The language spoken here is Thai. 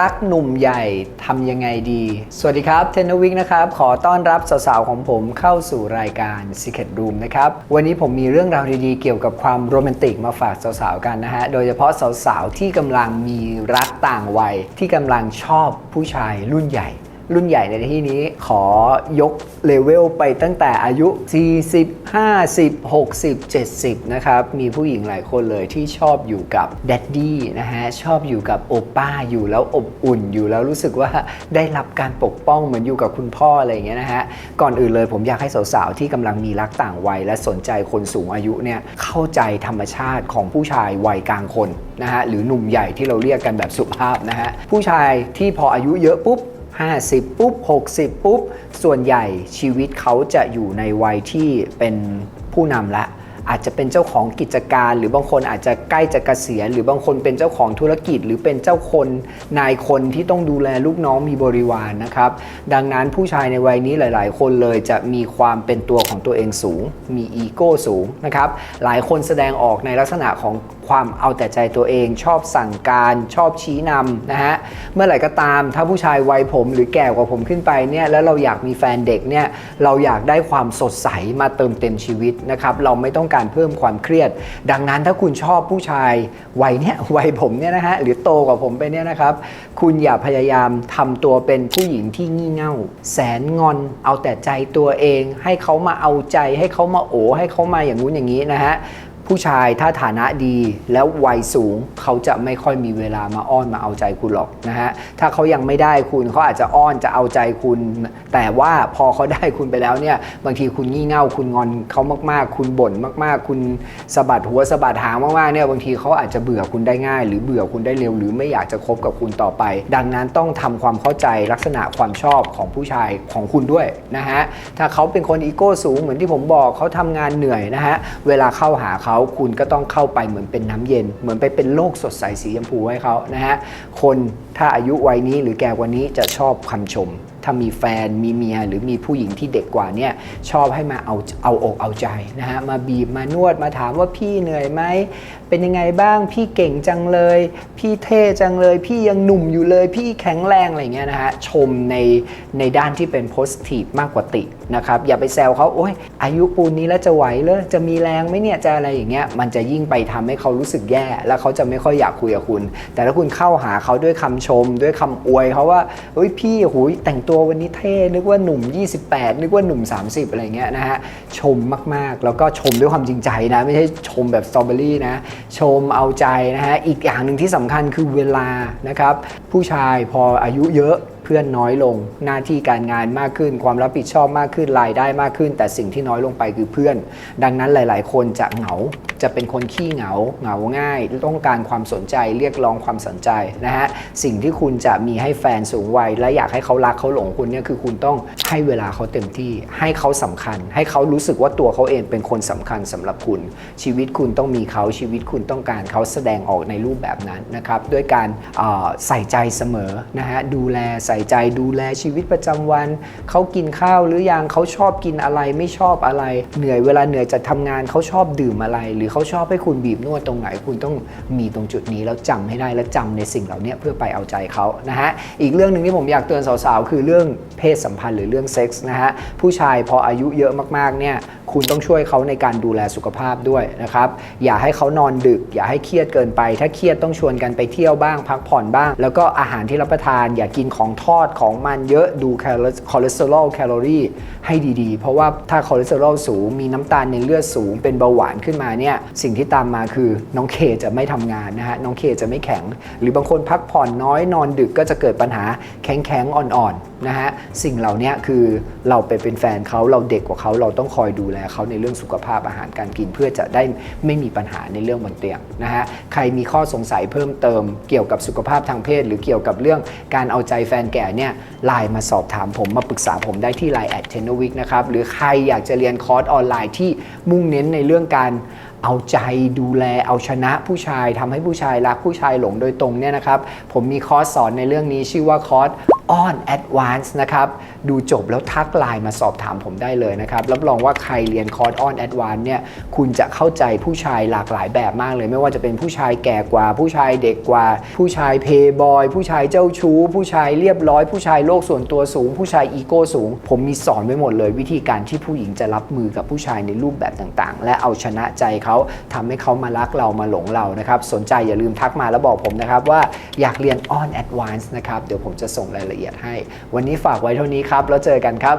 รักหนุ่มใหญ่ทำยังไงดี สวัสดีครับเทนวิกนะครับ ขอต้อนรับสาวๆของผมเข้าสู่รายการ Secret Room นะครับ วันนี้ผมมีเรื่องราวดีๆ เกี่ยวกับความโรแมนติกมาฝากสาวๆกันนะฮะ โดยเฉพาะสาวๆที่กำลังมีรักต่างวัย ที่กำลังชอบผู้ชายรุ่นใหญ่ รุ่นใหญ่ในที่นี้ขอยกเลเวลไปตั้งแต่อายุ 40 50 60 70 นะครับ มีผู้หญิงหลายคนเลยที่ชอบอยู่กับแดดดี้นะฮะ ชอบอยู่กับโอป้าอยู่แล้วอบอุ่นอยู่แล้วรู้สึกว่าได้รับการปกป้องเหมือนอยู่กับคุณพ่ออะไรอย่างเงี้ยนะฮะ ก่อนอื่นเลยผมอยากให้สาวๆ ที่กำลังมีรักต่างวัย และสนใจคนสูงอายุเนี่ยเข้าใจธรรมชาติของผู้ชายวัยกลางคนนะฮะหรือหนุ่มใหญ่ที่เราเรียกกันแบบสุภาพนะฮะผู้ชายที่พออายุเยอะปุ๊บ 50 ปุ๊บ 60 ปุ๊บ ส่วนใหญ่ชีวิตเขาจะอยู่ในวัยที่เป็นผู้นำละ อาจจะเป็นเจ้าของกิจการ หรือบางคนอาจจะใกล้จะเกษียณหรือบางคนเป็นเจ้าของธุรกิจ หรือเป็นเจ้าคนนายคนที่ต้องดูแลลูกน้องมีบริวารนนะครับ ดังนั้นผู้ชายในวัยนี้หลาย ๆ คนเลยจะมีความเป็นตัวของตัวเองสูง มีอีโก้สูงนะครับหลายคนแสดงออกในลักษณะของความเอาแต่ใจตัวเอง ชอบสั่งการชอบชี้นำนะฮะเมื่อไหร่ก็ตามถ้าผู้ชายวัยผมหรือแก่กว่าผมขึ้นไปเนี่ยแล้วเราอยากมีแฟนเด็กเนี่ยเราอยากได้ความสดใสมาเติมเต็มชีวิตนะครับเราไม่ต้องการเพิ่มความเครียด ดังนั้นถ้าคุณชอบผู้ชายวัยเนี่ยวัยผมเนี่ยนะฮะหรือโตกว่าผมไปเนี่ยนะครับคุณอย่าพยายามทำตัวเป็นผู้หญิงที่งี่เง่า แสนงอนเอาแต่ใจตัวเอง ให้เขามาเอาใจให้เขามาโอให้เขามาอย่างนู้นอย่างนี้นะฮะ ผู้ชายถ้าฐานะดีแล้ววัยสูงเขาจะไม่ค่อยมีเวลามาอ้อนมาเอาใจคุณหรอกนะฮะถ้าเขายังไม่ได้คุณเขาอาจจะอ้อนจะเอาใจคุณ แต่ว่าพอเขาได้คุณไปแล้วเนี่ยบางทีคุณงี่เง่าคุณงอนเขามากๆ คุณบ่นมากๆ คุณสะบัดหัวสะบัดหางมากๆเนี่ยบางทีเขาอาจจะเบื่อคุณได้ง่าย หรือเบื่อคุณได้เร็ว หรือไม่อยากจะคบกับคุณต่อไป ดังนั้นต้องทำความเข้าใจลักษณะความชอบของผู้ชายของคุณด้วยนะฮะถ้าเขาเป็นคนอีโก้สูงเหมือนที่ผมบอกเขาทำงานเหนื่อยนะฮะเวลาเข้าหาเขาคุณก็ต้องเข้าไปเหมือนเป็นน้ำเย็น เหมือนไปเป็นโลกสดใสสีชมพูให้เขานะฮะคนถ้าอายุวัยนี้หรือแก่กว่านี้จะชอบคำชม ถ้ามีแฟนมีเมียหรือมีผู้หญิงที่เด็กกว่าเนี่ยชอบให้มาเอาเอาอกเอาใจนะฮะมาบีบมานวดมาถามว่าพี่เหนื่อยไหมเป็นยังไงบ้างพี่เก่งจังเลย พี่เท่จังเลย พี่ยังหนุ่มอยู่เลย พี่แข็งแรงอะไรเงี้ยนะฮะชมในในด้านที่เป็นโพสิทีฟมากกว่าตินะครับอย่าไปแซวเขาโอ้ยอายุปูนนี้แล้วจะไหวเลยจะมีแรงไหมเนี่ยจะอะไรอย่างเงี้ยมันจะยิ่งไปทำให้เขารู้สึกแย่ แล้วเขาจะไม่ค่อยอยากคุยกับคุณ แต่ถ้าคุณเข้าหาเขาด้วยคำชมด้วยคำอวยเขาว่าเฮ้ยพี่หูยแต่งตัววันนี้เท่ นึกว่าหนุ่ม 28 นึกว่าหนุ่ม 30 อะไรเงี้ยนะฮะ ชมมากๆ แล้วก็ชมด้วยความจริงใจนะ ไม่ใช่ชมแบบสตรอเบอรี่นะ ชมเอาใจนะฮะ อีกอย่างหนึ่งที่สำคัญคือเวลานะครับ ผู้ชายพออายุเยอะ เพื่อนน้อยลงหน้าที่การงานมากขึ้น ความรับผิดชอบมากขึ้นรายได้มากขึ้น แต่สิ่งที่น้อยลงไปคือเพื่อน ดังนั้นหลาย ๆ คนจะเหงาจะเป็นคนขี้เหงาเหงาง่าย ต้องการความสนใจเรียกร้องความสนใจนะฮะสิ่งที่คุณจะมีให้แฟนสูงวัย และอยากให้เขารักเขาหลงคุณเนี่ยคือคุณต้องให้เวลาเขาเต็มที่ ให้เขาสำคัญ ให้เขารู้สึกว่าตัวเขาเองเป็นคนสำคัญสำหรับคุณ ชีวิตคุณต้องมีเขาชีวิตคุณต้องการเขาแสดงออกในรูปแบบนั้นนะครับด้วยการใส่ใจเสมอนะฮะดูแลใส่ใจดูแลชีวิตประจำวัน เขากินข้าวหรือยังเขาชอบกินอะไรไม่ชอบอะไร เหนื่อยเวลาเหนื่อยจากทำงานเขาชอบดื่มอะไร หรือเขาชอบให้คุณบีบนวดตรงไหน คุณต้องมีตรงจุดนี้แล้วจำให้ได้และจำในสิ่งเหล่านี้เพื่อไปเอาใจเขานะฮะอีกเรื่องหนึ่งที่ผมอยากเตือนสาวๆ คือเรื่องเพศสัมพันธ์หรือเรื่องเซ็กส์นะฮะผู้ชายพออายุเยอะมากๆเนี่ย คุณต้องช่วยเขาในการดูแลสุขภาพด้วยนะครับ อย่าให้เขานอนดึก อย่าให้เครียดเกินไป ถ้าเครียดต้องชวนกันไปเที่ยวบ้าง พักผ่อนบ้าง แล้วก็อาหารที่รับประทาน อย่ากินของทอดของมันเยอะดูคอเลสเตอรอลแคลอรี่ให้ดีๆ เพราะว่าถ้าคอเลสเตอรอลสูง มีน้ำตาลในเลือดสูง เป็นเบาหวานขึ้นมาเนี่ยสิ่งที่ตามมาคือน้องเคจะไม่ทำงานนะฮะน้องเคจะไม่แข็ง หรือบางคนพักผ่อนน้อยนอนดึกก็จะเกิดปัญหาแข็งๆอ่อนๆนะฮะสิ่งเหล่านี้คือเราไปเป็นแฟนเขาเราเด็กกว่าเขาเราต้องคอยดูแลเขาในเรื่องสุขภาพอาหารการกินเพื่อจะได้ไม่มีปัญหาในเรื่องบนเตียงนะฮะใครมีข้อสงสัยเพิ่มเติมเกี่ยวกับสุขภาพทางเพศ หรือเกี่ยวกับเรื่องการเอาใจแฟนแก่เนี่ยไลน์มาสอบถามผมมาปรึกษาผมได้ที่ไลน์แอดเทนวิกนะครับหรือใครอยากจะเรียนคอร์สออนไลน์ที่มุ่งเน้นในเรื่องการ เอาใจดูแลเอาชนะผู้ชายทำให้ผู้ชายรักผู้ชายหลงโดยตรงเนี่ยนะครับ ผมมีคอร์สสอนในเรื่องนี้ชื่อว่าคอร์ส on advance นซ์นะครับ ดูจบแล้วทักไลน์มาสอบถามผมได้เลยนะครับ รับรองว่าใครเรียนคอร์ส on advance เนี่ย คุณจะเข้าใจผู้ชายหลากหลายแบบมากเลย ไม่ว่าจะเป็นผู้ชายแก่กว่า ผู้ชายเด็กกว่า ผู้ชายเพย์บอย ผู้ชายเจ้าชู้ ผู้ชายเรียบร้อย ผู้ชายโลกส่วนตัวสูง ผู้ชายอีโก้สูง ผมมีสอนไว้หมดเลย วิธีการที่ผู้หญิงจะรับมือกับผู้ชายในรูปแบบต่างๆ และเอาชนะใจเขาทำให้เขามารักเรามาหลงเรานะครับ สนใจอย่าลืมทักมาแล้วบอกผมนะครับว่าอยากเรียน on advance นะครับ เดี๋ยวผมจะส่งรายละเอียดให้ วันนี้ฝากไว้เท่านี้ครับ แล้วเจอกันครับ